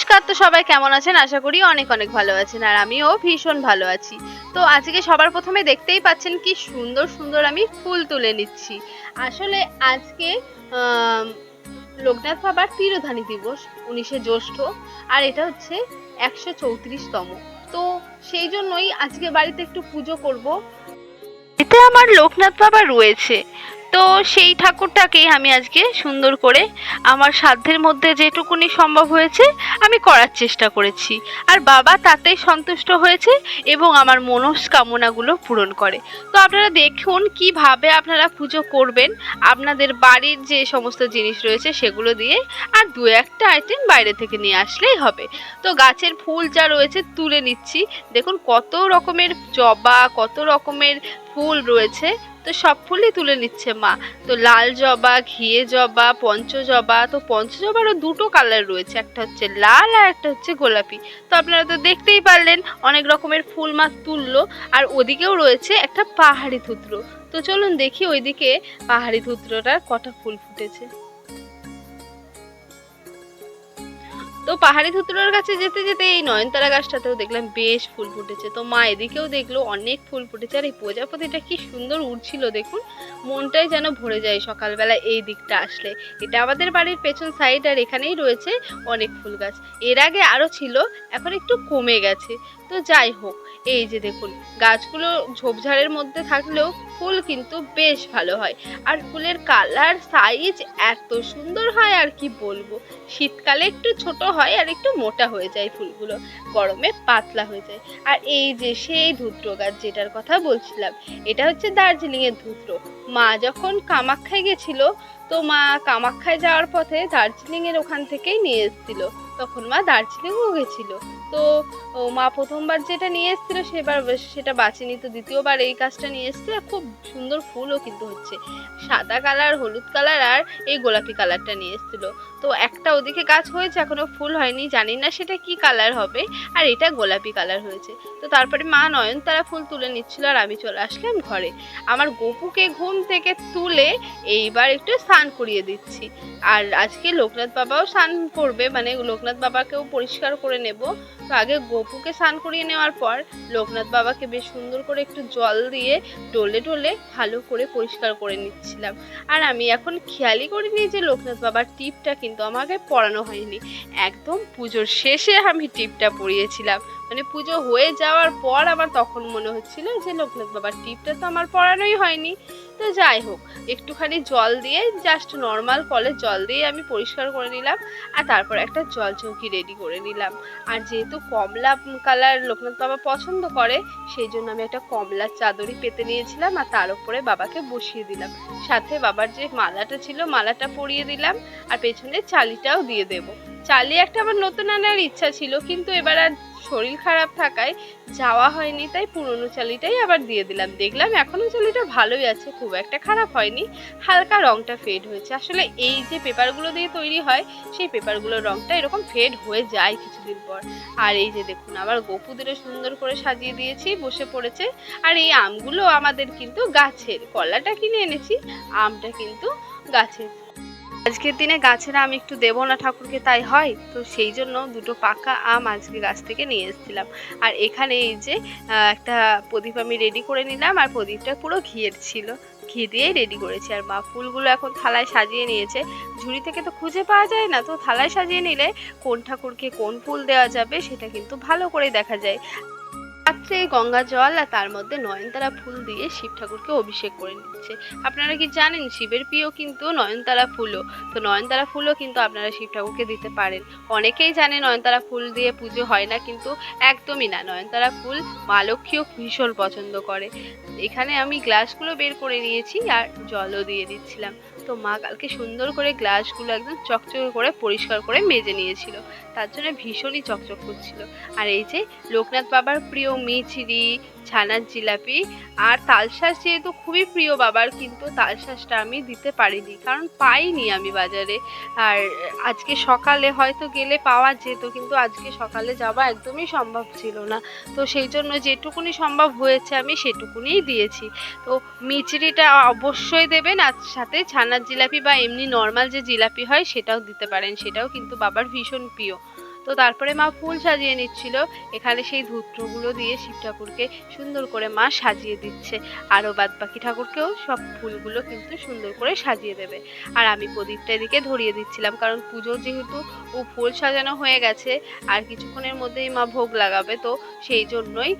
নমস্কার, তো সবাই কেমন আছেন? আশা করি অনেক অনেক ভালো আছেন, আর আমিও ভীষণ ভালো আছি। তো আজকে সবার প্রথমে দেখতেই পাচ্ছেন কি সুন্দর সুন্দর আমি ফুল তুলে নিচ্ছি। আসলে আজকে লোকনাথ বাবার তিরোধানী দিবস, উনিশে জ্যৈষ্ঠ, আর এটা হচ্ছে একশো চৌত্রিশতম। তো সেই জন্যই আজকে বাড়িতে একটু পুজো করব। এতে আমার লোকনাথ বাবা রয়েছে। তো সেই ঠাকুরটাকেই আমি আজকে সুন্দর করে আমার সাধ্যের মধ্যে যেটুকুনি সম্ভব হয়েছে আমি করার চেষ্টা করেছি। আর বাবা তাতেই সন্তুষ্ট হয়েছে এবং আমার মনস্কামনাগুলো পূরণ করে। তো আপনারা দেখুন কীভাবে আপনারা পুজো করবেন, আপনাদের বাড়ির যে সমস্ত জিনিস রয়েছে সেগুলো দিয়ে আর দু একটা আইটেম বাইরে থেকে নিয়ে আসলেই হবে। তো গাছের ফুল যা রয়েছে তুলে নিচ্ছি। দেখুন কত রকমের জবা, কত রকমের ফুল রয়েছে। তো সব ফুলই তুলে নিচ্ছে মা। তো লাল জবা, ঘিয়ে জবা পঞ্চজবা তো পঞ্চজবারও দুটো কালার রয়েছে। একটা হচ্ছে লাল আর একটা হচ্ছে গোলাপি। তো আপনারা তো দেখতেই পারলেন, অনেক রকমের ফুল মা তুললো। আর ওদিকেও রয়েছে একটা পাহাড়ি ধুত্র তো চলুন দেখি ওইদিকে পাহাড়ি ধুত্রটার কটা ফুল ফুটেছে। তো পাহাড়ি ধুতুরার কাছে যেতে যেতে এই নয়নতারা গাছটাতেও দেখলাম বেশ ফুল ফুটেছে। তো মা এদিকেও দেখল, অনেক ফুল ফুটেছে। আর এই প্রজাপতিটা কি সুন্দর উড়ছিল দেখুন। মনটাই যেন ভরে যায় সকালবেলা এই দিকটা আসলে। এটা আমাদের বাড়ির পেছন সাইড আর এখানেই রয়েছে অনেক ফুল গাছ। এর আগে আরও ছিল, এখন একটু কমে গেছে। তো যাই হোক, এই যে দেখুন, গাছগুলো ঝোপঝাড়ের মধ্যে থাকলেও ফুল কিন্তু বেশ ভালো হয়। আর ফুলের কালার সাইজ এত সুন্দর হয় আর কি বলব? শীতকালে একটু ছোট হয় আর একটু মোটা হয়ে যায় ফুলগুলো, গরমে পাতলা হয়ে যায়। আর এই যে সেই ধুত্র গাছ যেটার কথা বলছিলাম, এটা হচ্ছে দার্জিলিং এর ধুত্র। মা যখন কামাখ্যায় গেছিল, তো মা কামাখ্যায় যাওয়ার পথে দার্জিলিং এর ওখান থেকেই নিয়ে এসেছিল। তখন মা দার্জিলিংও গেছিল। তো মা প্রথমবার যেটা নিয়ে এসেছিল সেবার সেটা বাঁচেনি। তো দ্বিতীয়বার এই গাছটা নিয়ে এসেছে খুব সুন্দর ফুলও কিন্তু হচ্ছে। সাদা কালার, হলুদ কালার আর এই গোলাপি কালারটা নিয়ে এসেছিল। তো একটা ওদিকে গাছ হয়েছে এখনও ফুল হয়নি, জানি না সেটা কি কালার হবে। আর এটা গোলাপি কালার হয়েছে। তো তারপরে মা নয়নতারা ফুল তুলে নিচ্ছিল আর আমি চলে আসলাম ঘরে। আমার গপুকে ঘুম থেকে তুলে এইবার একটু স্নান করিয়ে দিচ্ছি। আর আজকে লোকনাথ বাবাও স্নান করবে মানে লোকনাথ বাবাকেও পরিষ্কার করে নেব। তো আগে গোপুকে স্নান করিয়ে নেওয়ার পর লোকনাথ বাবাকে বেশ সুন্দর করে একটু জল দিয়ে ডলে ডলে ভালো করে পরিষ্কার করে নিচ্ছিলাম। আর আমি এখন খেয়ালই করিনি যে লোকনাথ বাবার টিপটা কিন্তু আমাকে পড়ানো হয়নি। একদম পুজোর শেষে আমি টিপটা পরিয়েছিলাম মানে পুজো হয়ে যাওয়ার পর আমার তখন মনে হচ্ছিল যে লোকনাথ বাবার টিপটা তো আমার পরানোই হয়নি। তো যাই হোক, একটুখানি জল দিয়ে জাস্ট নর্মাল কলের জল দিয়ে আমি পরিষ্কার করে নিলাম আর তারপর একটা জল চৌকি রেডি করে নিলাম। আর যেহেতু কমলা কালার লোকনাথ বাবা পছন্দ করে, সেই জন্য আমি একটা কমলার চাদরই পেতে নিয়েছিলাম আর তার উপরে বাবাকে বসিয়ে দিলাম। সাথে বাবার যে মালাটা ছিল, মালাটা পরিয়ে দিলাম আর পেছনে চালিটাও দিয়ে দেব। চালি একটা আমার নতুন আনার ইচ্ছা ছিল, কিন্তু এবার আর শরীর খারাপ থাকায় যাওয়া হয়নি, তাই পুরনো চালিটাই আবার দিয়ে দিলাম। দেখলাম এখনও চালিটা ভালোই আছে, খুব একটা খারাপ হয়নি, হালকা রংটা ফেড হয়েছে। আসলে এই যে পেপারগুলো দিয়ে তৈরি হয়, সেই পেপারগুলোর রংটা এরকম ফেড হয়ে যায় কিছুদিন পর। আর এই যে দেখুন, আবার গোপুদেরও সুন্দর করে সাজিয়ে দিয়েছি, বসে পড়েছে। আর এই আমগুলো আমাদের কিন্তু গাছের, কলাটা কিনে এনেছি, আমটা কিন্তু গাছের। আজকের দিনে গাছের আম একটু দেবো না ঠাকুরকে, তাই হয়? তো সেই জন্য দুটো পাকা আম আজকে গাছ থেকে নিয়ে এসেছিলাম। আর এখানে এই যে একটা প্রদীপ আমি রেডি করে নিলাম, আর প্রদীপটা পুরো ঘিয়ের ছিল। ঘি দিয়েই রেডি করেছি। আর মা ফুলগুলো এখন থালায় সাজিয়ে নিয়েছে। ঝুড়ি থেকে তো খুঁজে পাওয়া যায় না, তো থালায় সাজিয়ে নিলে কোন ঠাকুরকে কোন ফুল দেওয়া যাবে, সেটা কিন্তু ভালো করে দেখা যায়। পাত্রে গঙ্গা জল আর তার মধ্যে নয়নতারা ফুল দিয়ে শিব ঠাকুরকে অভিষেক করে নিচ্ছে। আপনারা কি জানেন, শিবের প্রিয় কিন্তু নয়নতারা ফুলও। তো নয়নতারা ফুলও কিন্তু আপনারা শিব ঠাকুরকে দিতে পারেন। অনেকেই জানে নয়নতারা ফুল দিয়ে পুজো হয় না, কিন্তু একদমই না। নয়নতারা ফুল মা লক্ষ্মীও ভীষণ পছন্দ করে। এখানে আমি গ্লাসগুলো বের করে নিয়েছি আর জলও দিয়ে দিচ্ছিলাম। তো মা কালকে সুন্দর করে গ্লাসগুলো একদম চকচকে করে পরিষ্কার করে মেজে নিয়েছিল। তার জন্য ভীষণই চকচক করছিল। আর এই যে লোকনাথ বাবার প্রিয় মিছরি ছানার জিলাপি আর তালশাঁস যেহেতু খুবই প্রিয় বাবার, কিন্তু তালশাঁসটা আমি দিতে পারিনি, কারণ পাইনি আমি বাজারে। আর আজকে সকালে হয়তো গেলে পাওয়া যেত, কিন্তু আজকে সকালে যাওয়া একদমই সম্ভব ছিল না। তো সেই জন্য যেটুকুনি সম্ভব হয়েছে আমি সেটুকুনিই দিয়েছি। তো মিচড়িটা অবশ্যই দেবেন, আর সাথে ছানার জিলাপি বা এমনি নর্মাল যে জিলাপি হয় সেটাও দিতে পারেন, সেটাও কিন্তু বাবার ভীষণ প্রিয়। তো তারপরে মা ফুল সাজিয়ে নিচ্ছিল। এখানে সেই ধূত্রগুলো দিয়ে শিব ঠাকুরকে সুন্দর করে মা সাজিয়ে দিচ্ছে। আরও বাদ বাকি ঠাকুরকেও সব ফুলগুলো কিন্তু সুন্দর করে সাজিয়ে দেবে। আর আমি প্রদীপটা এদিকে ধরিয়ে দিচ্ছিলাম, কারণ পুজোর যেহেতু ও ফুল সাজানো হয়ে গেছে, আর কিছুক্ষণের মধ্যেই মা ভোগ লাগাবে, তো সেই জন্যই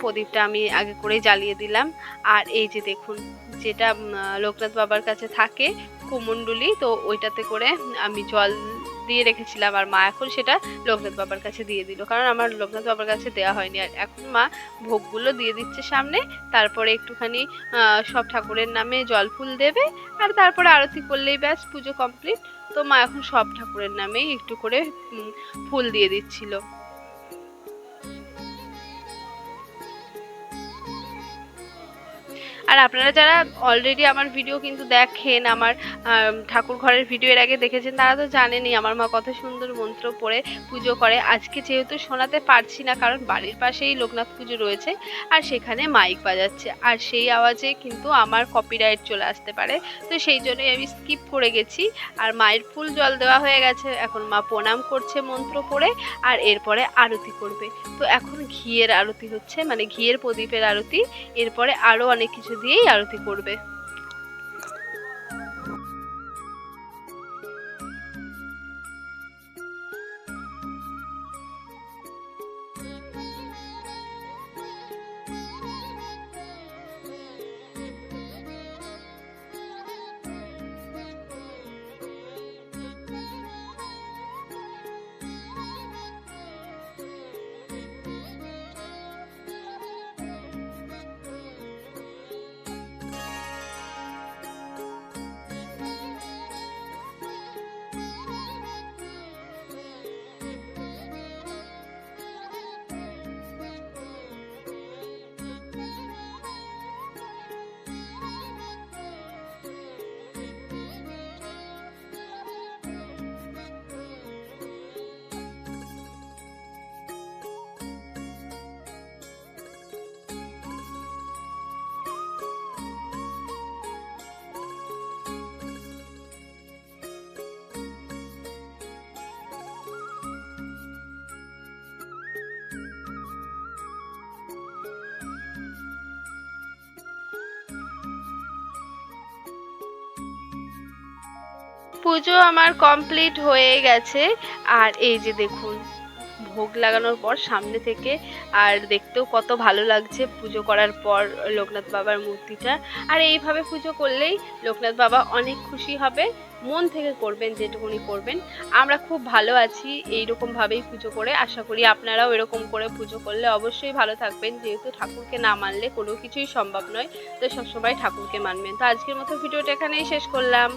প্রদীপটা আমি আগে করে জ্বালিয়ে দিলাম। আর এই যে দেখুন, যেটা লোকনাথ বাবার কাছে থাকে কুমণ্ডুলি, তো ওইটাতে করে আমি জল দিয়ে রেখেছিলাম আর মা এখন সেটা লোকনাথ বাবার কাছে দিয়ে দিল। কারণ আমার লোকনাথ বাবার কাছে দেওয়া হয়নি। আর এখন মা ভোগগুলো দিয়ে দিচ্ছে সামনে, তারপরে একটুখানি সব ঠাকুরের নামে জল ফুল দেবে, আর তারপরে আরতি করলেই ব্যাস পুজো কমপ্লিট তো মা এখন সব ঠাকুরের নামেই একটু করে ফুল দিয়ে দিচ্ছিল। আর আপনারা যারা অলরেডি আমার ভিডিও কিন্তু দেখেন, আমার ঠাকুর ঘরের ভিডিও এর আগে দেখেছেন, তারা তো জানেনই, আমার মা কত সুন্দর মন্ত্র পড়ে, পুজো করে। আজকে যেহেতু শোনাতে পারছি না, কারণ বাড়ির পাশেই লোকনাথ পুজো রয়েছে, আর সেখানে মাইক বাজাচ্ছে। আর সেই আওয়াজে কিন্তু আমার কপিরাইট চলে আসতে পারে। তো সেই জন্যই আমি স্কিপ করে গেছি। আর মায়ের ফুল জল দেওয়া হয়ে গেছে, এখন মা প্রণাম করছে মন্ত্র পড়ে, আর এরপরে আরতি করবে। তো এখন ঘিয়ের আরতি হচ্ছে মানে ঘিয়ের প্রদীপের আরতি। এরপরে আরও অনেক কিছু দিয়েই আরতি করবে। পুজো আমার কমপ্লিট হয়ে গেছে। আর এই যে দেখুন, ভোগ লাগানোর পর সামনে থেকে আর দেখতেও কত ভালো লাগছে পুজো করার পর লোকনাথ বাবার মূর্তিটা। আর এইভাবে পুজো করলেই লোকনাথ বাবা অনেক খুশি হবে, মন থেকে করবেন যেটুকুনি করবেন। আমরা খুব ভালো আছি এইরকম ভাবেই পুজো করে। আশা করি আপনারাও এরকম করে পুজো করলে অবশ্যই ভালো থাকবেন। যেহেতু ঠাকুরকে না মানলে কোনো কিছুই সম্ভব নয়। তো সবসময় ঠাকুরকে মানবেন। তো আজকের মতো ভিডিওটা এখানেই শেষ করলাম।